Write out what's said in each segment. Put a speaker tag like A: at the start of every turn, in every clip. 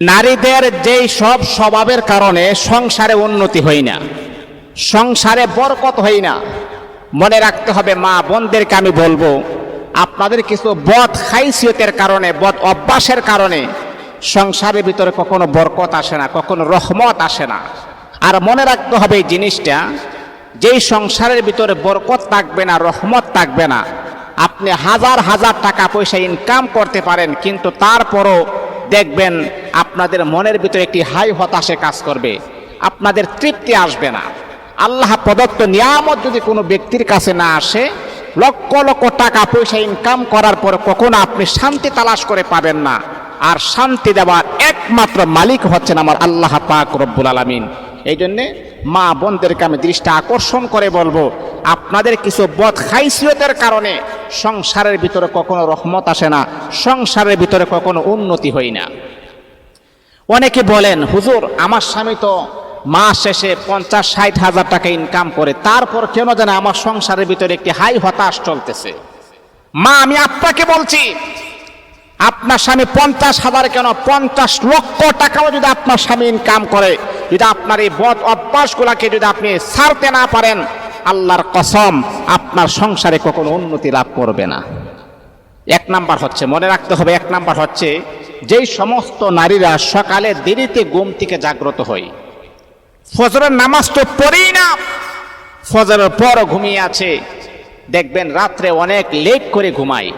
A: নারীদের যেই সব স্বভাবের কারণে সংসারে উন্নতি হয় না, সংসারে বরকত হয় না, মনে রাখতে হবে, মা বোনদেরকে আমি বলব, আপনাদের কিছু বদ খাইসিয়তের কারণে, বদ অভ্যাসের কারণে সংসারের ভিতরে কখনো বরকত আসে না, কখনো রহমত আসে না। আর মনে রাখতে হবে এই জিনিসটা, যেই সংসারের ভিতরে বরকত থাকবে না, রহমত থাকবে না, আপনি হাজার হাজার টাকা পয়সা ইনকাম করতে পারেন, কিন্তু তারপরও দেখবেন আপনাদের মনের ভিতরে একটি হাই হতাশে কাজ করবে। আপনাদের তৃপ্তি আসবে না। আল্লাহ প্রদত্ত নিয়ামত যদি কোনো ব্যক্তির কাছে না আসে, লক্ষ লক্ষ টাকা পয়সা ইনকাম করার পর কখনো আপনি শান্তি তালাশ করে পাবেন না। আর শান্তি দেওয়ার একমাত্র মালিক হচ্ছেন আমার আল্লাহ পাক রব্বুল আলমিন। এই জন্যে মা বোনদেরকে আমি দৃষ্টি আকর্ষণ করে বলব, আপনাদের কিছু বদ খাইসিয়তের কারণে সংসারের ভিতরে কখনো রহমত আসে না, সংসারের ভিতরে কখনো উন্নতি হয় না। অনেকে বলেন, হুজুর, আমার স্বামী তো মাস শেষে পঞ্চাশ, ষাট হাজার টাকা ইনকাম করে, তারপর কেন জানে আমার সংসারের ভিতরে একটি হাই হতাশ চলতেছে? মা, আমি আপনাকে বলছি, আপনার স্বামী পঞ্চাশ হাজার কেন? পঞ্চাশ লক্ষ টাকাও যদি আপনার স্বামী ইনকাম করে, যদি আপনার এই বদ অভ্যাসগুলাকে যদি আপনি ছাড়তে না পারেন, আল্লাহর কসম, আপনার সংসারে কখনো উন্নতি লাভ করবে না। এক নাম্বার হচ্ছে, মনে রাখতে হবে, এক নাম্বার হচ্ছে যেই সমস্ত নারীরা সকালে দেরিতে ঘুম থেকে জাগ্রত হয়, ফজরের নামাজ তো পড়েই না। ফজরের পর ঘুমিয়ে আছে। দেখবেন রাত্রে অনেক লেট করে ঘুমায়।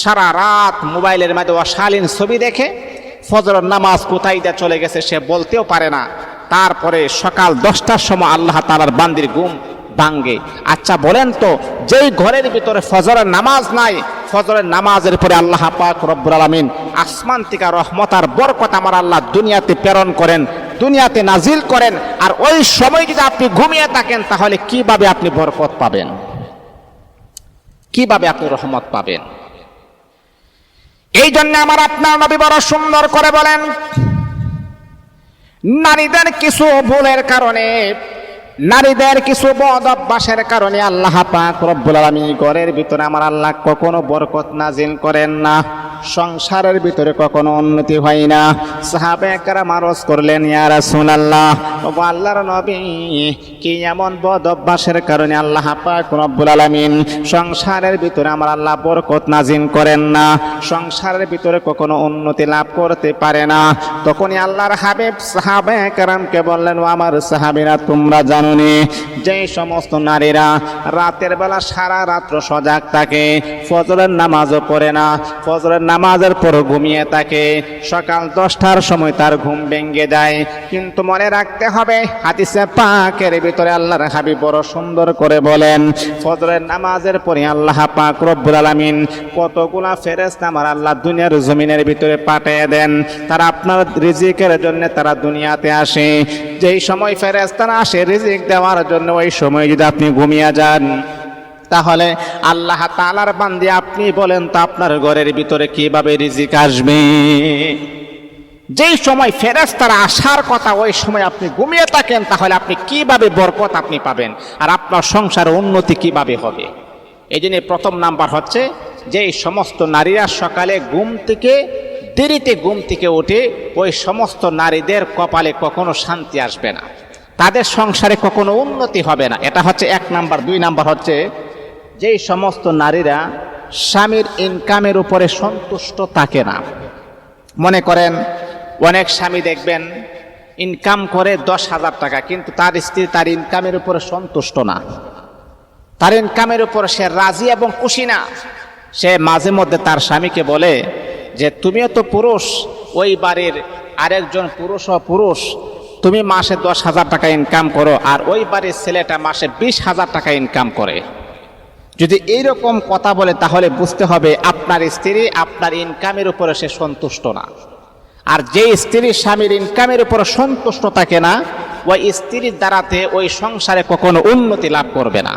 A: সারা রাত মোবাইলের মধ্যে অশালীন ছবি দেখে ফজরের নামাজ কোথায় দিয়ে চলে গেছে সে বলতেও পারে না। তারপরে সকাল দশটার সময় আল্লাহ তালার বান্দির ঘুম ভাঙ্গে আচ্ছা বলেন তো, যেই ঘরের ভিতরে ফজরের নামাজ নাই, ফজরের নামাজের পরে আল্লাহ পাক রব্বুল আলমিন আসমান থেকে রহমত আর বরকত আমার আল্লাহ দুনিয়াতে প্রেরণ করেন, দুনিয়াতে নাজিল করেন, আর ওই সময় যদি আপনি ঘুমিয়ে থাকেন, তাহলে কীভাবে আপনি বরকত পাবেন? কীভাবে আপনি রহমত পাবেন? এই জন্য আমার আপনার নবী বড় সুন্দর করে বলেন, নারীদের কিছু ভুলের কারণে নারীদের কিছু বদ অভ্যাসের কারণে আল্লাহ পাক রব্বুল আলামিন ঘরের ভিতরে আমার আল্লাহ কখনো বরকত নাজিল করেন না। সংসারের ভিতরে কখনো উন্নতি হয় না। সাহাবে একরাম আরজ করলেন, ইয়া রাসূলুল্লাহ, ও আল্লাহর নবী, কি এমন বদ অভ্যাসের কারণে আল্লাহ পাক রব্বুল আলামিন সংসারের ভিতরে আমার আল্লাহ বরকত নাজিল করেন না? সংসারের ভিতরে কখনো উন্নতি লাভ করতে পারে না। তখনই আল্লাহর হাবিব সাহাবে একরামকে বললেন, ও আমার সাহাবীরা, তোমরা জানুনি, যে সমস্ত নারীরা রাতের বেলা সারা রাত্র সজাগ থাকে, ফজরের নামাজও পড়ে না, ফজরের নামাজের পর ঘুমিয়ে থাকে। সকাল দশটার সময় তার ঘুম ভেঙে যায়। কিন্তু মনে রাখতে হবে, হাদিসে পাকের ভিতরে আল্লাহর হাবিব বড় সুন্দর করে বলেন, ফজরের নামাজের পরে আল্লাহ পাক রব্বুল আলামিন কতগুলা ফেরেশতা আমার আল্লাহ দুনিয়ার জমিনের ভিতরে পাঠিয়ে দেন। তারা আপনার রিজিকের জন্য তারা দুনিয়াতে আসে। যেই সময় ফেরেশতারা আসে, রিজিক দেওয়ার জন্য ওই সময় যদি আপনি ঘুমিয়ে যান। তাহলে আল্লাহ তালার বান্দি আপনি বলেন তো আপনার ঘরের ভিতরে কীভাবে রিজিক আসবে? যেই সময় ফেরেস্তারা আসার কথা, ওই সময় আপনি ঘুমিয়ে থাকেন, তাহলে আপনি কীভাবে বরকত আপনি পাবেন? আর আপনার সংসার উন্নতি কীভাবে হবে? এই জন্য প্রথম নাম্বার হচ্ছে যে সমস্ত নারীরা সকালে ঘুম থেকে, দেরিতে ঘুম থেকে উঠে, ওই সমস্ত নারীদের কপালে কখনো শান্তি আসবে না। তাদের সংসারে কখনো উন্নতি হবে না। এটা হচ্ছে এক নাম্বার। দুই নাম্বার হচ্ছে যেই সমস্ত নারীরা স্বামীর ইনকামের উপরে সন্তুষ্ট থাকে না। মনে করেন, অনেক স্বামী দেখবেন ইনকাম করে দশ হাজার টাকা, কিন্তু তার স্ত্রী তার ইনকামের উপরে সন্তুষ্ট না। তার ইনকামের উপর সে রাজি এবং খুশি না। সে মাঝে মধ্যে তার স্বামীকে বলে যে, তুমিও তো পুরুষ, ওই বাড়ির আরেকজন পুরুষ ও পুরুষ, তুমি মাসে দশ হাজার টাকা ইনকাম করো, আর ওই বাড়ির ছেলেটা মাসে বিশ হাজার টাকা ইনকাম করে। যদি এইরকম কথা বলে, তাহলে বুঝতে হবে আপনার স্ত্রী আপনার ইনকামের উপরে সে সন্তুষ্ট না। আর যে স্ত্রী স্বামীর ইনকামের উপর সন্তুষ্ট থাকে না, ওই স্ত্রীর দ্বারাতে ওই সংসারে কখনো উন্নতি লাভ করবে না।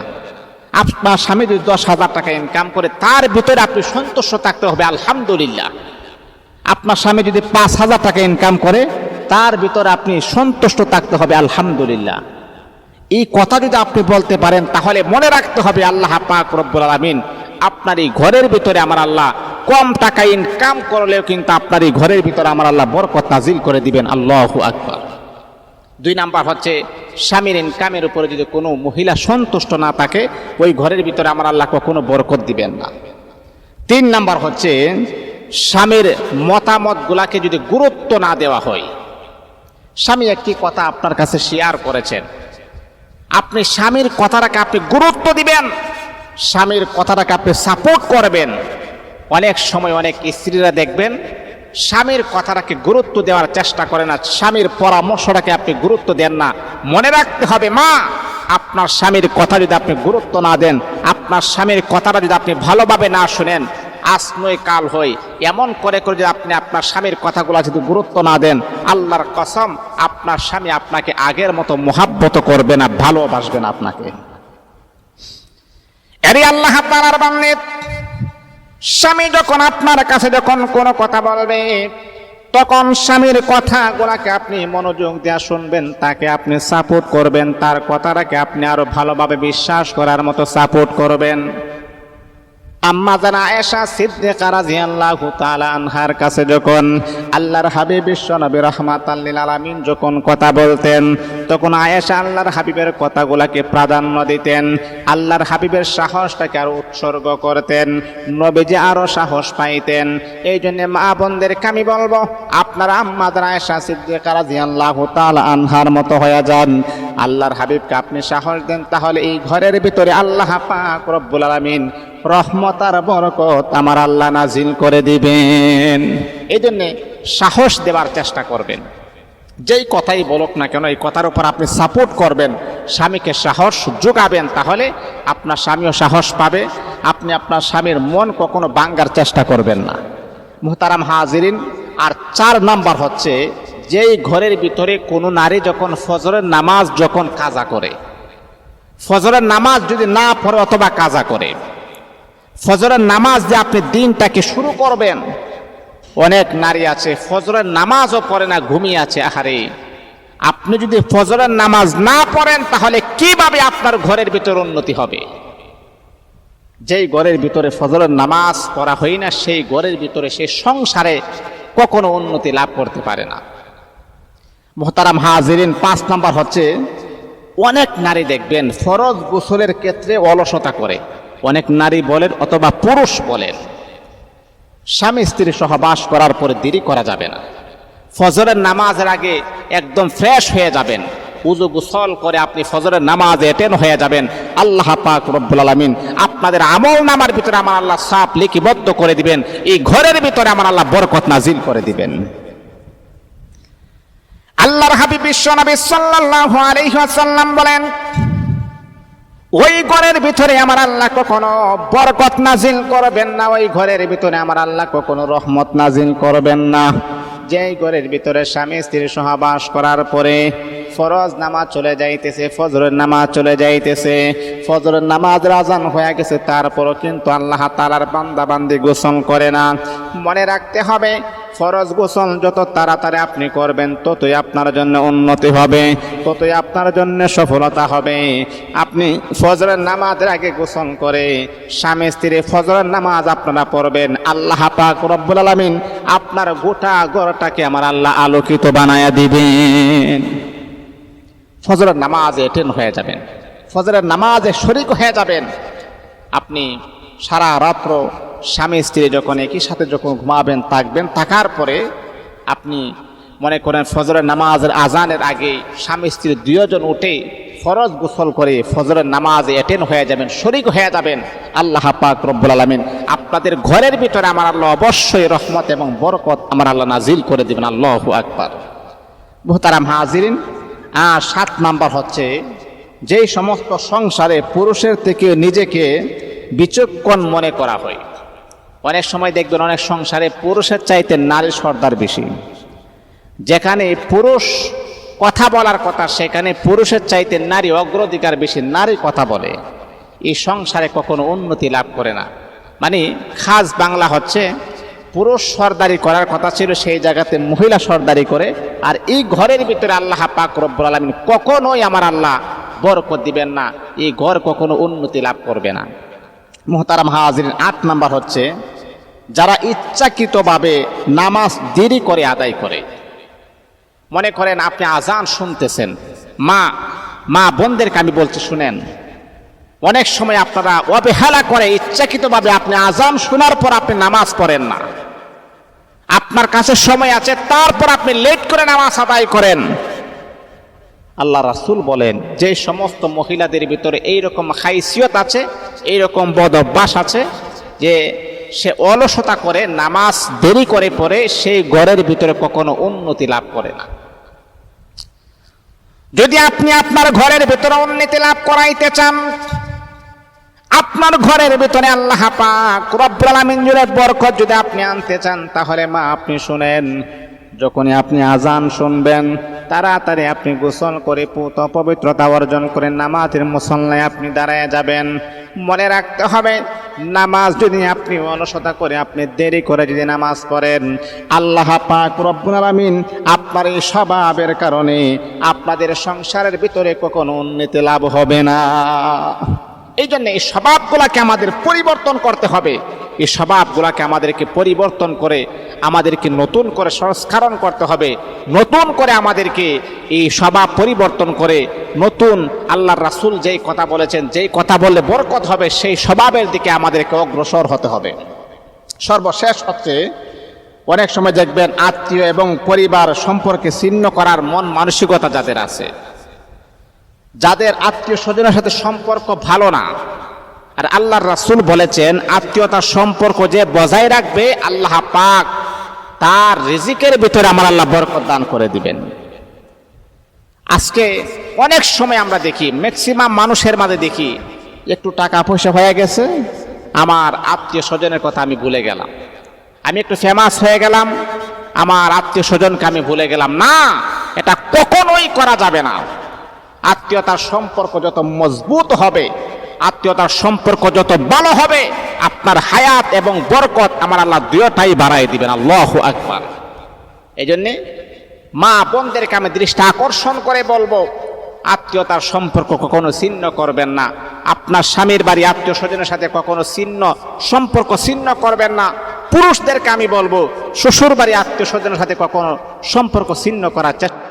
A: আপনার স্বামী যদি দশ হাজার টাকা ইনকাম করে, তার ভিতরে আপনি সন্তুষ্ট থাকতে হবে, আলহামদুলিল্লাহ। আপনার স্বামী যদি পাঁচ হাজার টাকা ইনকাম করে, তার ভিতরে আপনি সন্তুষ্ট থাকতে হবে, আলহামদুলিল্লাহ। এই কথা যদি আপনি বলতে পারেন, তাহলে মনে রাখতে হবে আল্লাহ পাক রব্বুল আলমিন আপনার এই ঘরের ভিতরে আমার আল্লাহ কম টাকা ইনকাম করলেও কিন্তু আপনার এই ঘরের ভিতরে আমার আল্লাহ বরকত নাজিল করে দিবেন। আল্লাহ আকবর। দুই নাম্বার হচ্ছে, স্বামীর ইনকামের উপরে যদি কোনো মহিলা সন্তুষ্ট না থাকে, ওই ঘরের ভিতরে আমার আল্লাহ কখনো বরকত দিবেন না। তিন নাম্বার হচ্ছে, স্বামীর মতামতগুলাকে যদি গুরুত্ব না দেওয়া হয়, স্বামী একটি কথা আপনার কাছে শেয়ার করেছেন। আপনি স্বামীর কথাটাকে আপনি গুরুত্ব দিবেন, স্বামীর কথাটাকে আপনি সাপোর্ট করবেন। অনেক সময় অনেক স্ত্রীরা দেখবেন, স্বামীর কথাটাকে গুরুত্ব দেওয়ার চেষ্টা করে না, স্বামীর পরামর্শটাকে আপনি গুরুত্ব দেন না। মনে রাখতে হবে, মা, আপনার স্বামীর কথা যদি আপনি গুরুত্ব না দেন, আপনার স্বামীর কথাটা যদি আপনি ভালোভাবে না শুনেন আজ নয় কাল হই এমন করে করে যদি আপনি আপনার স্বামীর কথাগুলো যদি গুরুত্ব না দেন, আল্লাহর কসম, আপনার স্বামী আপনাকে আগের মতো মোহাব্বত করবে না, ভালোবাসবে না আপনাকে। এরই আল্লাহ বান্নে স্বামী যখন আপনার কাছে যখন কোনো কথা বলবে, তখন স্বামীর কথাগুলাকে আপনি মনোযোগ দিয়ে শুনবেন, তাকে আপনি সাপোর্ট করবেন, তার কথাটাকে আপনি আরও ভালোভাবে বিশ্বাস করার মতো সাপোর্ট করবেন। আম্মা জানা আয়েশা সিদ্দিকা রাদিয়াল্লাহু তাআলা আনহার কাছে যখন আল্লাহর হাবিব বিশ্বনবী রাহমাতাল লিল আলামিন যখন কথা বলতেন তখন আয়েশা আল্লাহর হাবিবের কথাগুলাকে প্রাধান্য দিতেন। আল্লাহর হাবিবের সাহসটাকে আরও উৎসর্গ করতেন। নবীজি আরও সাহস পাইতেন। এই জন্য মা বোনদেরকে আমি বলব, আপনারা আম্মা আয়েশা সিদ্দিকা রাদিয়াল্লাহু তাআলা আনহার মতো হয়ে যান। আল্লাহর হাবিবকে আপনি সাহস দেন, তাহলে এই ঘরের ভিতরে আল্লাহ পাক রব্বুল আলামিন রহমত আর বরকত আমার আল্লাহ নাজিল করে দিবেন। এই জন্যে সাহস দেওয়ার চেষ্টা করবেন। যেই কথাই বলুক না কেন, এই কথার উপর আপনি সাপোর্ট করবেন, স্বামীকে সাহস যোগাবেন, তাহলে আপনার স্বামীও সাহস পাবে, আপনি আপনার স্বামীর মন কখনো বাঙ্গার চেষ্টা করবেন না। মোহতারাম হাজিরিন, আর চার নাম্বার হচ্ছে, যেই ঘরের ভিতরে কোনো নারী যখন ফজরের নামাজ যখন কাজা করে, ফজরের নামাজ যদি না পড়ে অথবা কাজা করে, ফজরের নামাজ যে আপনি দিনটাকে শুরু করবেন অনেক নারী আছে, ফজরের নামাজও পড়ে না, ঘুমিয়ে আছে, আহারে। আপনি যদি ফজরের নামাজ না পড়েন, তাহলে কীভাবে আপনার ঘরের ভিতরে উন্নতি হবে? যেই ঘরের ভিতরে ফজরের নামাজ পড়া হয় না, সেই ঘরের ভিতরে সেই সংসারে কখনো উন্নতি লাভ করতে পারে না। মোহতারাম হাজিরিন, পাঁচ নাম্বার হচ্ছে, অনেক নারী দেখবেন ফরজ গোসলের ক্ষেত্রে অলসতা করে। অনেক নারী বলেন অথবা পুরুষ বলেন স্বামী স্ত্রী সহবাস করার পরে দেরি করা যাবে না। ফজরের নামাজের আগে একদম ফ্রেশ হয়ে যাবেন। উজু গোসল করে আপনি ফজরের নামাজ এটেন হয়ে যাবেন। আল্লাহ পাক রব্বুল আলামিন আপনাদের আমল নামার ভিতরে আমার আল্লাহ সাপ লিখিবদ্ধ করে দিবেন। এই ঘরের ভিতরে আমার আল্লাহ বরকত নাজিল করে দিবেন। আল্লাহর হাবিব বিশ্বনবী সাল্লাল্লাহু আলাইহি ওয়াসাল্লাম বলেন ওই ঘরের ভিতরে আমার আল্লাহ কখনো বরকত নাজিল করবেন না, ওই ঘরের ভিতরে আমার আল্লাহ কখনো রহমত নাজিল করবেন না। যেই ঘরের ভিতরে স্বামী স্ত্রীর সহবাস করার পরে ফরজ নামাজ চলে যাইতেছে, ফজরের নামাজ চলে যাইতেছে, ফজরের নামাজ রাজান হয়ে গেছে, তারপরও কিন্তু আল্লাহ তালার বান্দা বান্দি গোসল করে না। মনে রাখতে হবে ফরজ গোসল যত তাড়াতাড়ি আপনি করবেন, ততই আপনার জন্য উন্নতি হবে, ততই আপনার জন্য সফলতা হবে। আপনি ফজরের নামাজের আগে গোসল করে স্বামী স্ত্রী ফজরের নামাজ আপনারা পড়বেন। আল্লাহ পাক রব্বুল আলামিন আপনার গোটা ঘরটাকে আমার আল্লাহ আলোকিত বানায়া দিবেন। ফজরের নামাজে এটেন হয়ে যাবেন। ফজরের নামাজে শরিক হয়ে যাবেন। আপনি সারা রাত্র স্বামী স্ত্রী যখন একই সাথে যখন ঘুমাবেন, থাকবেন, থাকার পরে আপনি মনে করেন ফজরের নামাজের আজানের আগে স্বামী স্ত্রী দুজন উঠে ফরজ গোসল করে ফজরের নামাজে অ্যাটেন্ড হয়ে যাবেন, শরিক হয়ে যাবেন। আল্লাহ পাক রব্বুল আলমিন আপনাদের ঘরের ভিতরে আমার আল্লাহ অবশ্যই রহমত এবং বরকত আমার আল্লাহ নাজিল করে দেবেন। আল্লাহ আকবার। মোহতারাম হাজিরিন সাত নাম্বার হচ্ছে, যেই সমস্ত সংসারে পুরুষের থেকে নিজেকে বিচক্ষণ মনে করা হয় অনেক সময় দেখবেন অনেক সংসারে পুরুষের চাইতে নারী সর্দার বেশি। যেখানে পুরুষ কথা বলার কথা, সেখানে পুরুষের চাইতে নারী অগ্রাধিকার বেশি নারী কথা বলে। এই সংসারে কখনো উন্নতি লাভ করে না। মানে খাস বাংলা হচ্ছে, পুরুষ সর্দারি করার কথা ছিল, সেই জায়গাতে মহিলা সর্দারি করে, আর এই ঘরের ভিতরে আল্লাহ পাক রব্বুল আলমিন কখনোই আমার আল্লাহ বরকত দিবেন না। এই ঘর কখনো উন্নতি লাভ করবে না। মোহতারাম হাজির আট নাম্বার হচ্ছে যারা ইচ্ছাকৃতভাবে নামাজ দেরি করে আদায় করে। মনে করেন আপনি আজান শুনতেছেন। মা মা বোনদেরকে আমি বলছি, শুনেন। অনেক সময় আপনারা অবহেলা করে ইচ্ছাকৃতভাবে আপনি আজান শোনার পর আপনি নামাজ পড়েন না। আপনার কাছে সময় আছে, তারপর আপনি লেট করে নামাজ আদায় করেন। আল্লাহ রাসুল বলেন, যে সমস্ত মহিলাদের ভিতরে এই রকম হাইসিয়ত আছে এই রকম বদ অভ্যাস আছে, যে সে অলসতা করে, নামাজ দেরি করে পড়ে, সেই ঘরের ভিতরে কখনো উন্নতি লাভ করে না। যদি আপনি আপনার ঘরের ভিতরে উন্নতি লাভ করাইতে চান, আপনার ঘরের ভিতরে আল্লাহ পাক রব্বুল আলামিন বরকত যদি আপনি আনতে চান, তাহলে মা আপনি শুনেন, যখনই আপনি আজান শুনবেন, তাড়াতাড়ি আপনি গোসল করে পুত পবিত্রতা অর্জন করে নামাজের মুসল্লায় আপনি দাঁড়ায় যাবেন। মনে রাখতে হবে, নামাজ যদি আপনি অলসতা করে আপনি দেরি করে যদি নামাজ পড়েন, আল্লাহ পাক রব্বুল আলামিন আপনার এই স্বভাবের কারণে আপনাদের সংসারের ভিতরে কখনো উন্নতি লাভ হবে না। এই জন্য এই স্বভাবগুলোকে আমাদের পরিবর্তন করতে হবে। এই স্বভাবগুলাকে আমাদেরকে পরিবর্তন করে, আমাদেরকে নতুন করে সংস্কারণ করতে হবে। নতুন করে আমাদেরকে এই স্বভাব পরিবর্তন করে, নতুন আল্লাহর রাসূল যেই কথা বলেছেন, যেই কথা বললে বরকত হবে, সেই স্বভাবের দিকে আমাদেরকে অগ্রসর হতে হবে। সর্বশেষ হচ্ছে, অনেক সময় দেখবেন আত্মীয় এবং পরিবার সম্পর্কে ছিন্ন করার মন মানসিকতা যাদের আছে, যাদের আত্মীয় স্বজনের সাথে সম্পর্ক ভালো না আর আল্লাহর রাসূল বলেছেন, আত্মীয়তার সম্পর্ক যে বজায় রাখবে, আল্লাহ পাক তার রিজিকের ভিতরে আমার আল্লাহ বরকত দান করে দিবেন। আজকে অনেক সময় আমরা দেখি ম্যাক্সিমাম মানুষের মাঝে দেখি, একটু টাকা পয়সা হয়ে গেছে, আমার আত্মীয় স্বজনের কথা আমি ভুলে গেলাম। আমি একটু ফেমাস হয়ে গেলাম, আমার আত্মীয় স্বজনকে আমি ভুলে গেলাম। না, এটা কখনোই করা যাবে না। আত্মীয়তার সম্পর্ক যত মজবুত হবে আত্মীয়তার সম্পর্ক যত ভালো হবে, আপনার হায়াত এবং বরকত আমার আল্লাহ দুয়োটাই বাড়াই দিবেন। আল্লাহ আকবার। এই জন্যে মা বোনদেরকে আমি দৃষ্টি আকর্ষণ করে বলব, আত্মীয়তার সম্পর্ক কখনো ছিন্ন করবেন না। আপনার স্বামীর বাড়ি আত্মীয় স্বজনের সাথে কখনো ছিন্ন, সম্পর্ক ছিন্ন করবেন না। পুরুষদেরকে আমি বলব শ্বশুর বাড়ি আত্মীয় স্বজনের সাথে কখনো সম্পর্ক ছিন্ন করার চেষ্টা